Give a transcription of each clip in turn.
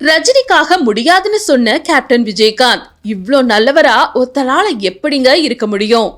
ரஜினிக்காக முடியாதுன்னு சொன்ன கேப்டன் விஜயகாந்த் இவ்ளோ நல்லவரா ஒருத்தனால எப்படிங்க இருக்க முடியும்?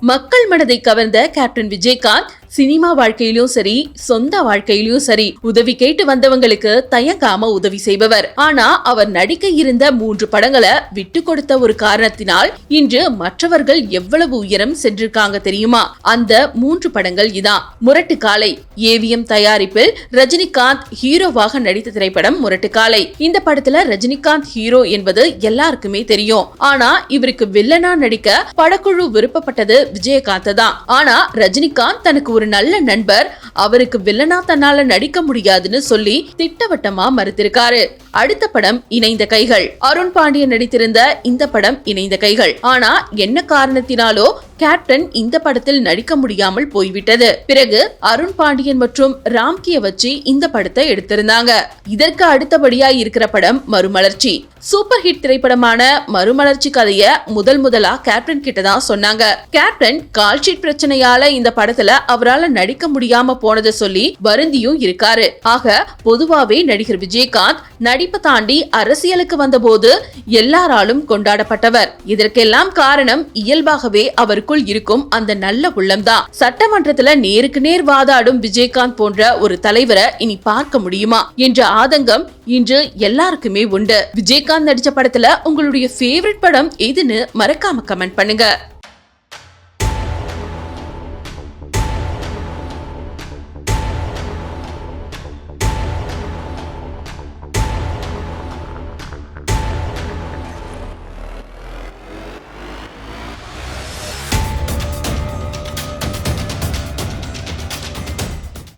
மக்கள் மனதை கவர்ந்த கேப்டன் விஜயகாந்த் சினிமா வாழ்க்கையிலும் சரி சொந்த வாழ்க்கையிலும் சரி உதவி கேட்டு வந்தவங்களுக்கு தயங்காம உதவி செய்பவர். ஆனா அவர் நடிக்க இருந்த மூன்று படங்களை விட்டு கொடுத்த ஒரு காரணத்தினால் இன்று மற்றவர்கள் எவ்வளவு உயரம் சென்றிருக்காங்க தெரியுமா? அந்த மூன்று படங்கள் இதான் முரட்டு காலை ஏவிஎம் தயாரிப்பில் ரஜினிகாந்த் ஹீரோவாக நடித்த திரைப்படம் முரட்டு காலை. இந்த படத்துல ரஜினிகாந்த் ஹீரோ என்பது எல்லாருக்குமே தெரியும். ஆனா இவருக்கு வில்லனா நடிக்க படக்குழு விருப்பப்பட்டது விஜயகாந்த் தான். ஆனா ரஜினிகாந்த் தனக்கு ஒரு நல்ல நண்பர் அவருக்கு வில்லனா தன்னால நடிக்க முடியாதுன்னு சொல்லி திட்டவட்டமா மறுத்திருக்காரு. அடுத்த படம் இணைந்த கைகள். அருண் பாண்டியன் நடித்திருந்த இந்த படம் இணைந்த கைகள். ஆனா என்ன காரணத்தினாலோ கேப்டன் இந்த படத்தில் நடிக்க முடியாமல் போய்விட்டது. பிறகு அருண் பாண்டியன் மற்றும் ராம்கிய வச்சு இந்த படத்தை எடுத்திருந்தாங்க. இதற்கு அடுத்தபடியா இருக்கிற படம் மறுமலர்ச்சி. சூப்பர் ஹிட் திரைப்படமான மறுமலர்ச்சி கதைய முதல் முதலா கேப்டன் கிட்ட தான் சொன்னாங்க. கேப்டன் கால்ஷீட் பிரச்சனையால இந்த படத்துல அவரால நடிக்க முடியாம போனதை சொல்லி வருந்தியும் இருக்காரு. ஆக பொதுவாவே நடிகர் விஜயகாந்த் நடிப்பை தாண்டி அரசியலுக்கு வந்தபோது எல்லாராலும் கொண்டாடப்பட்டவர். இதற்கெல்லாம் காரணம் இயல்பாகவே அவருக்குள் இருக்கும் அந்த நல்ல உள்ளம்தான். சட்டமன்றத்துல நேருக்கு நேர் வாதாடும் விஜயகாந்த் போன்ற ஒரு தலைவரை இனி பார்க்க முடியுமா? என்ற ஆதங்கம் இன்று எல்லாருக்குமே உண்டு. விஜயகாந்த் நடிச்ச படத்துல உங்களுடைய ஃபேவரட் படம் எதுன்னு மறக்காம கமெண்ட் பண்ணுங்க.